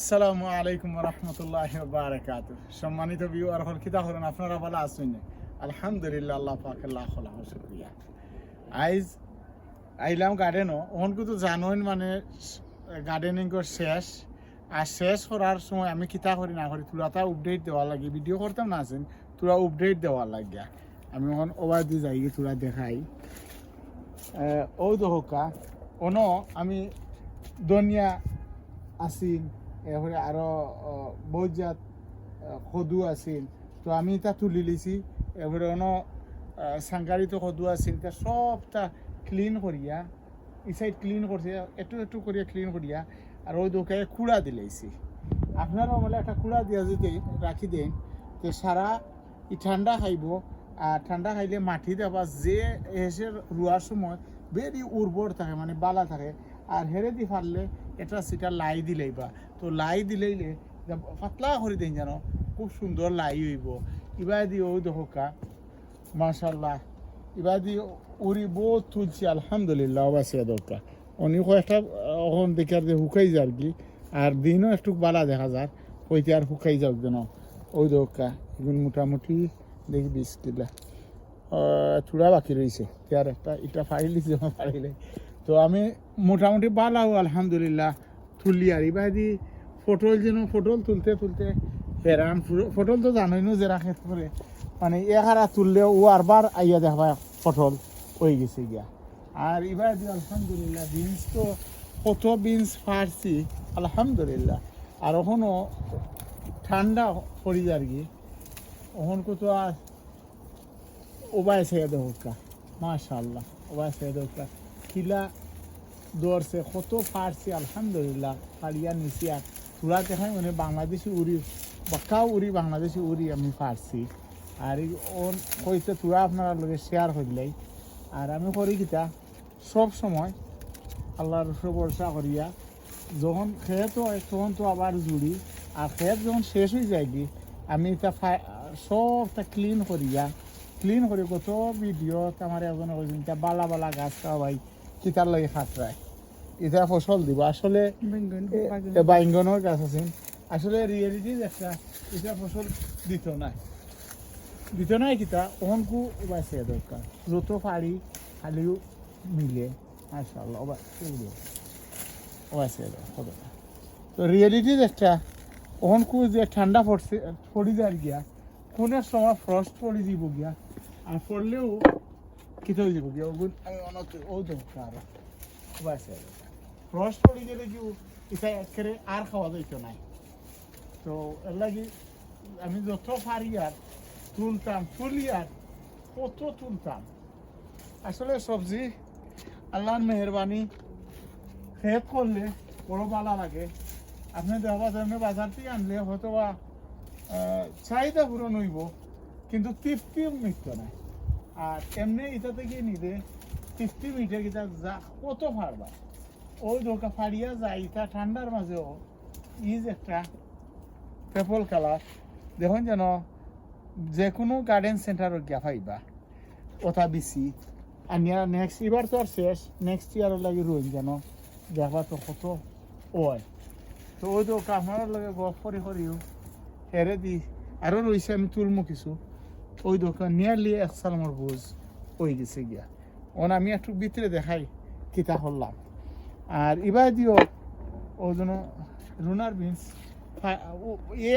আসসালামু আলাইকুম রহমতুল্লাহ বারাকাত সম্মানিত ভিউ আর হল কিতা হলেন আপনারা ভালো আছেন? আলহামদুলিল্লাহ, আল্লাহ পাক আল্লাহ শুক্রিয়া। আইজ আইলাম গার্ডেনও ওহন কিন্তু জানুন মানে গার্ডেনিং শেষ। আর শেষ করার সময় আমি কিতা করি না করি তুলাটা আপডেট দেওয়া লাগে। ভিডিও করতাম না আছেন, তুলা আপডেট দেওয়া লাগে। আমি ওখান ওভার দিয়ে যাই তুলা দেখাই। ও দহকা অন আমি দনিয়া আছিল এরপরে আরও বহুত জাত সদু আছিল। তো আমি এটা তুলি লিছি। এরপরে অন সাংকারিত সদু আছিল। তা সবটা ক্লিন করিয়া ই সাইড ক্লিন করছে একটু একটু করিয়া ক্লিন করিয়া আর ওই দোকানে কুড়া দিলাইছি আপনারাও বলে একটা কুড়া দিয়া যদি রাখি দেন, তো সারা ই ঠান্ডা খাইব। আর ঠান্ডা খাইলে মাটি দেবা যে এসে রোয়ার সময় বেরি উর্বর থাকে মানে বালা থাকে। আর হেরে দি ফারলে এটা সেটা লাই দিলেই বা। তো লাই দিলেইলে পাতলা করে দেন জানো খুব সুন্দর লাই হইব। ইবা দি ও দোকা মাশাল্লাহ ইবা দি উড়ি বহুত তুলছি, আলহামদুলিল্লাহ অবাসিয়া দরকার অনেক একটা এখন দেখার যে শুকাই যায় আর কি, আর দিনও একটু বালা দেখা যায় হইতে আর শুকাই যাক যেন। ওই দরকার এগুলো মোটামুটি দেখি বিশ কিলা চূড়া বাকি রয়েছে আর একটা, এটা ফাড়িলি যখন ফাড়িলে তো আমি মোটামুটি বালাও আলহামদুলিল্লাহ। তুলি আর এবার দি ফটোল যেন ফটোল তুলতে তুলতে হেরান ফটোল তো জানোই না যে রাখে করে মানে এখারা তুললে ও আরবার আইয়া দেখবা ফটোল হয়ে গেছে গিয়া। আর এবার দি আলহামদুলিল্লাহ বিনস তো কত বিনস ফারছি আলহামদুলিল্লাহ। আর ওখানো ঠান্ডা পড়ি যার কি ওখান কত আর ওবায় সৈয়দ হোকা মাশাল্লাহ ওবায় সৈয়দ হোকা কিলা দৌড়ছে, কত ফারছি আলহামদুলিল্লাহ ফারিয়া নিচিয়া। তুরা দেখাই মানে বাংলাদেশি উড়ি বাক্কাও উড়ি বাংলাদেশি উড়ি আমি ফারছি আর ওর কইতে তুরা আপনারা লগে শেয়ার হইলাই আর আমি করি সব সময় আল্লাহর ভরসা করিয়া যখন খেত হয় তখন তো আবার জুড়ি আর খেত যখন শেষ হয়ে যায় কি আমি এটা সবটা ক্লিন করিয়া ক্লিন করে কত ভিডিও আমার তা বালা বালা গাছ খাওয়াই কিতার লাগে খাতরায় এটা ফসল দিব। আসলে বাইঙ্গনের গাছ আছে। আসলে রিয়েলিটি একটা এটা ফসল দিত না দিত নাই কিতা অহনকু বাঁচিয়ে দরকার যত পারি খালিও মিলে। বাঁচিয়ে হবে। তো রিয়েলিটি একটা অহনকু যে ঠান্ডা পড়ছে পড়ি যায় গিয়া কোনের সময় ফ্রস্ট পড়ি দিব গিয়া আর পড়লেও হয়ে যাব গিয়া ওগুন আমি অনত ও দরকার আরও বাঁচিয়ে দেয় ফ্রস্ট পড়ি গেলে কি এটা একেবারে আর খাওয়া যাইত নাই তো এর লাগি আমি যত পারি আর তুলতাম তুলি আর কত তুলতাম আসলে সবজি আল্লাহর মেহরবানি খেত করলে বড় ভালো লাগে আপনি দেখা যাবে বাজার থেকে আনলে হয়তো বা চাহিদা পূরণ হইব কিন্তু তৃপ্তি মিটত না আর এমনি এটা থেকে নিলে তৃপ্তি মিটে কিতা যা, কত ফারবা ওই দোকা ফাড়িয়া যায়, ইটা ঠান্ডার মাঝেও। ইজ একটা পেপল কালার দেখুন যেন যে কোনো গার্ডেন সেন্টারত গিয়া পাইবা ওটা বেশি। আর নেক্সট এবার তো আর শেষ। নেক্সট ইয়ারের লাগে রইন যেন। দেখবা তো কত? ওয় তো ওই তো আপনার লগে গপ করি করিও হেরে দি। আরও রয়েছে আমি তুলমু কিছু। ওই দোকান নিয়ারলি এক সালামর বোঝ ওই গেছে গিয়া। ওন আমি একটু ভিতরে দেখাই কিতা হল্লাম আর এবার দিও ওই জন্য রুনার বিনস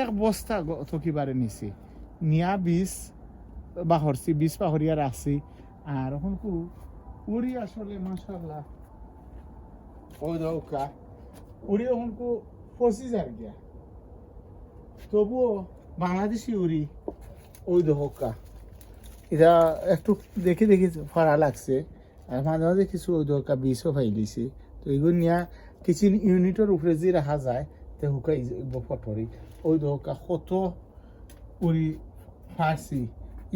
এক বস্তা থকিবারে নিছি। নিয়া বিষ, বাহরছি, বিষ পাহরিয়া রাখছি আর এখন কু, উড়ি আসলে মাসাল্লাহ ওই দৌকা উড়ি এখন কু পঁচি যার গিয়া। তবুও বাংলাদেশি উড়ি। ওই দৌকা এটা একটু দেখে দেখে ফাড়া লাগছে। আর মাঝে মাঝে কিছু ওই দৌকা বীজও ফাই দিছে। তো এগুলো নিয়া কিছু ইউনিটের উপরে যে রাখা যায়, তে হুকাই ফটরি ওই দৌকা কত উড়ি ফার্সি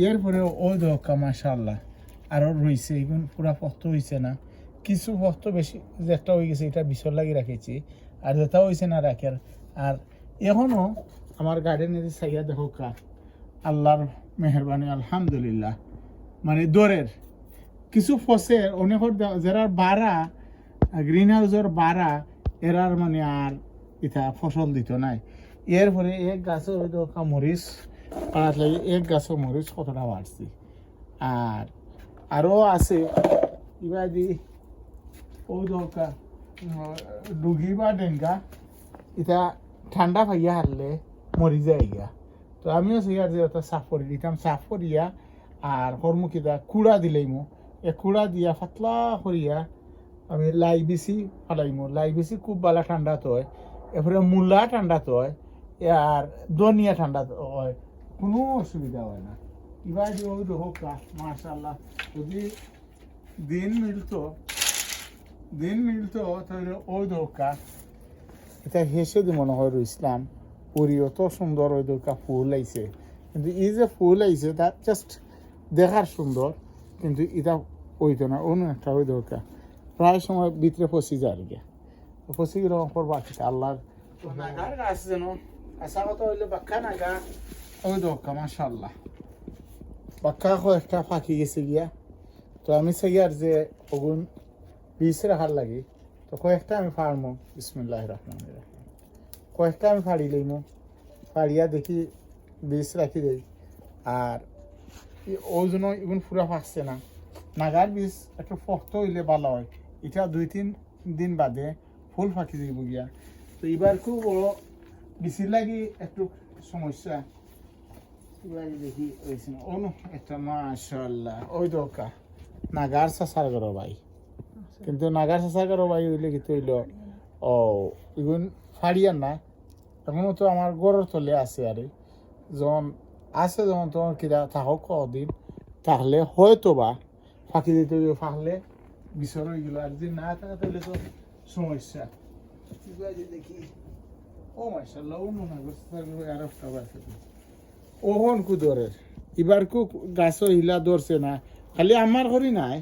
এর পরে ওই দৌকা মাশাল্লাহ আরও রয়েছে এগুলো পুরা পথ হয়েছে না। কিছু পথ বেশি যেটা হয়ে গেছে, এটা বিছর লাগি রাখেছি। আর যেটা হয়েছে না রাখার। আর এখনও আমার গার্ডেনের সাইয়া দেখো কা আল্লাহর মেহরবানি, আলহামদুলিল্লাহ। মানে দরের। কিছু ফসে অনেক যারা বাড়া গ্রিন হাউসের বাড়া এরার মানে আর ইটা ফসল দিত নাই। এর ফলে এক গাছের হয়তো মরিচ পাড়াত লাগে এক গাছের মরিচ কতটা বাড়ছি। আর আরও আছে কিবা দি, ও দরকার ডুগি বা ডেঙ্গা এটা ঠান্ডা পাইয়া হারলে মরি যায় গিয়া তো আমিও সিগার যে ওটা সাফ করে দিতাম সাফ করিয়া আর কর্মকিটা কুড়া দিলেই মো। এ কুড়া দিয়া পাতলা করিয়া আমি লাই বেশি ফালাইমো লাই বেশি খুব বালা ঠান্ডা তো হয়। এরপরে মূলা ঠান্ডা তো হয় আর দনিয়া ঠান্ডা হয়। কোনো অসুবিধা হয় না। এবার যে ওই হোক মাশাল্লাহ যদি দিন মিলতো দিন মিলতো তাহলে ওই দোকা এটা হেসে দি মনে হয় ইসলাম পুরি অত সুন্দর ওই দোকা ফুল আইছে কিন্তু এই যে ফুল আইছে তা জাস্ট দেখার সুন্দর কিন্তু এটা ওইতো না অন্য একটা ওই দোকা প্রায় সময় ভিতরে ফসি যায় আর কি। ফসি গেলে করবা কি আল্লাহর নাগার গাছ যেন আসা কথা হইলে বাক্কা নাগা। ওই দোকা মাশাল্লাহ বাক্কা একটা ফাঁকি গেছে গিয়া। তো আমি চাই আর যে ওগুন বীজ রাখার লাগে। তো কয়েকটা আমি ফাড়মো বিসমুল্লাহ রহমান রহিম কয়েকটা আমি ফাড়ি লইমো ফাড়িয়া দেখি বীজ রাখি দেই। আর ওই জন্য এগুন পুরা ফাঁকছে না। নাগার বীজ একটু শক্ত হইলে ভালো হয়। এটা দুই তিন দিন বাদে ফুল ফাঁকি দিব গিয়া। তো এবার খুব বড় বেশি লাগি একটু সমস্যা। দেখি নাগার চাচার ঘর ভাই কিন্তু নাগার চাচার ঘর ভাই হইলে কি হইল ও এগুন ফাড়িয়ার না এখনও তো আমার গড়ের তলে আছে আরে যখন আছে যখন তোমার কিরা থাকক কদিন তাহলে হয়তো বা ফাঁকি দিতে ফাঁকলে বিছর হয়ে গেল। আর যদি না থাকে তাহলে তো সমস্যা। এবার যে দেখি ও আর একটা আছে ওহন কু দরের এবার কু গাছ হিলা ধরছে না। খালি আমার করি নাই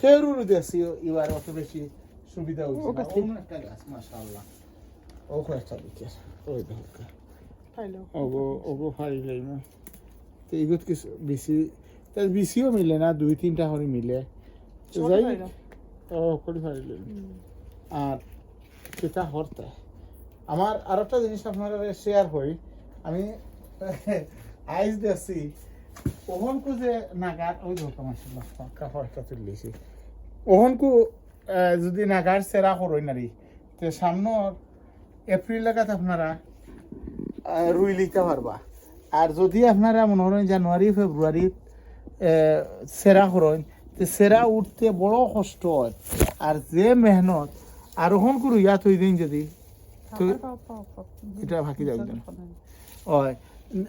খেরুর দেখছি এবার অত বেশি সুবিধা হয়েছে না। একটা গাছ মাশাআল্লাহ। ও কয়েকটা দিকে ওই দরকার ওগো ওগো ফারি লাইম তো এগুত কিছু বেশি তার বেশিও মিলে না দুই তিনটা করে মিলে তো যাই ও করে লাইম আর সেটা হরতে আমার আর একটা জিনিস আপনারা শেয়ার করি আমি আইস দেখছি ওহনকু যে নাগার ওই ধরতাম আসলে কাপড়টা তুলিছি ওহনকু যদি নাগার সেরা করই নারী তে সামনের এপ্রিল লাগাত আপনারা? রুই লিতে পারবা। আর যদি আপনারা মনে করেন জানুয়ারি ফেব্রুয়ারি সেরা করেন তে সেরা উঠতে বড় কষ্ট হয়। আর যে মেহনত আর ওহন করু ইয়া থই দিন যদি এটা ফাঁকি যাবে হয়।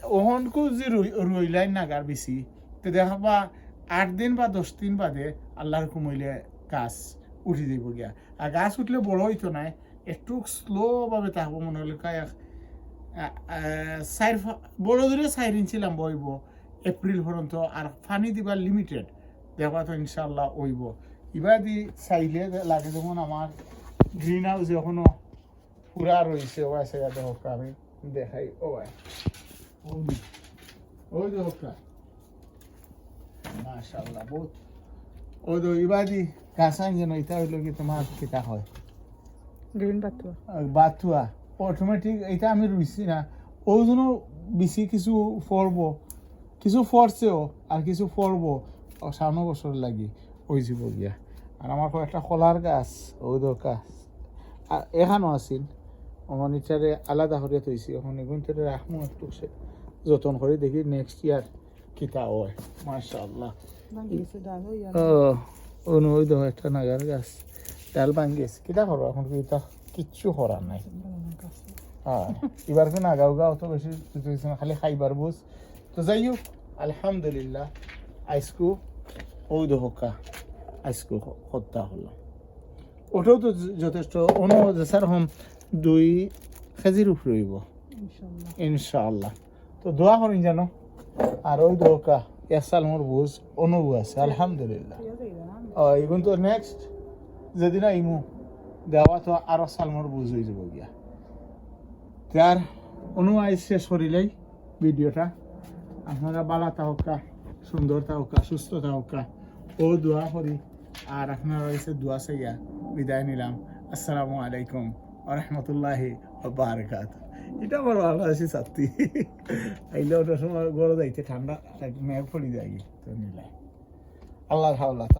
ওহনকু যে রুই- রুইলাই নাগার বেশি তো দেখাবা আট দিন বা দশ দিন বাদে আল্লাহর কুমইলে গাছ উঠি দিব গিয়া আর গাছ উঠলে বড় হইতো নাই একটু স্লো ভাবে থাকব মনে হলে কায় চার বড় ধরে চার ইঞ্চি লাম্বা হইব এপ্রিল পর্যন্ত, আর পানি দিবার লিমিটেড দেখবা তো ইনশাল্লাহ হইব। এবার দি চাইলে লাগে যেমন আমার গ্রিন হাউস এখনও পুরা রয়েছে ও আছে দেখো আমি দেখাই ও ভাই ওই দেখো মাশাআল্লাহ, বহুত। ওই তো ইবাদি কাঁচা যেন এটা হইল কি তোমার কিতা হয়? গ্রিন বাতুয়া। অটোমেটিক এটা আমি রুইছি না। ওই জন্য বেশি কিছু ফরব কিছু ফরছেও আর কিছু ফরব সামনে বছর লাগি ওই যাব গিয়া। আর আমার একটা কলার গাছ ওই গাছ। আর এখানেও আছিল। অমনিটারে আলাদা করে থৈছি। এখন এগুন থেকে রাখমু একটু যতন করে দেখি নেক্সট ইয়ার কিতা হয়। গেছে ও অনু ওই একটা নাগার গাছ। ডাল ভাঙ্গিয়েছে কিতা করো এখন? কিতা? কিচ্ছু করার নাই। হ্যাঁ এবার কিন্তু নাগাও গাও তো বেশি খালি খাইবার বুঝ তো যাই হোক আলহামদুলিল্লাহ আইসকু ওই দহকা আইসকু হত্যা হলো। ওটাও তো যথেষ্ট অনু স্যার হম দুই কেজির উপরে হইব ইনশাআল্লাহ। তো দোয়া করেন জানো? আর ওই দহকা এসাল মোর বুঝ অনুভব আছে। আলহামদুলিল্লাহ। ঠিক আছে না ও এখন তো নেক্সট যেদিন আইমু দেওয়া তো আরও সালমর বুঝ হয়ে যাব গিয়া। তার অনুয়ায় শেষ করিলেই ভিডিওটা আপনারা বালা তাহকা সুন্দর তাহকা সুস্থ তাহকা ও দোয়া করি আর আপনারা এসে দোয়া চাইয়া বিদায় নিলাম। আসসালামু আলাইকুম রহমতুল্লাহি বারকাত এটা আমার ভালো আছে সত্যি আইলে ওটার সময় গরম যাইতে ঠান্ডা মেঘ পড়ি যায় তো নিলাই আল্লাহ আল্লাহ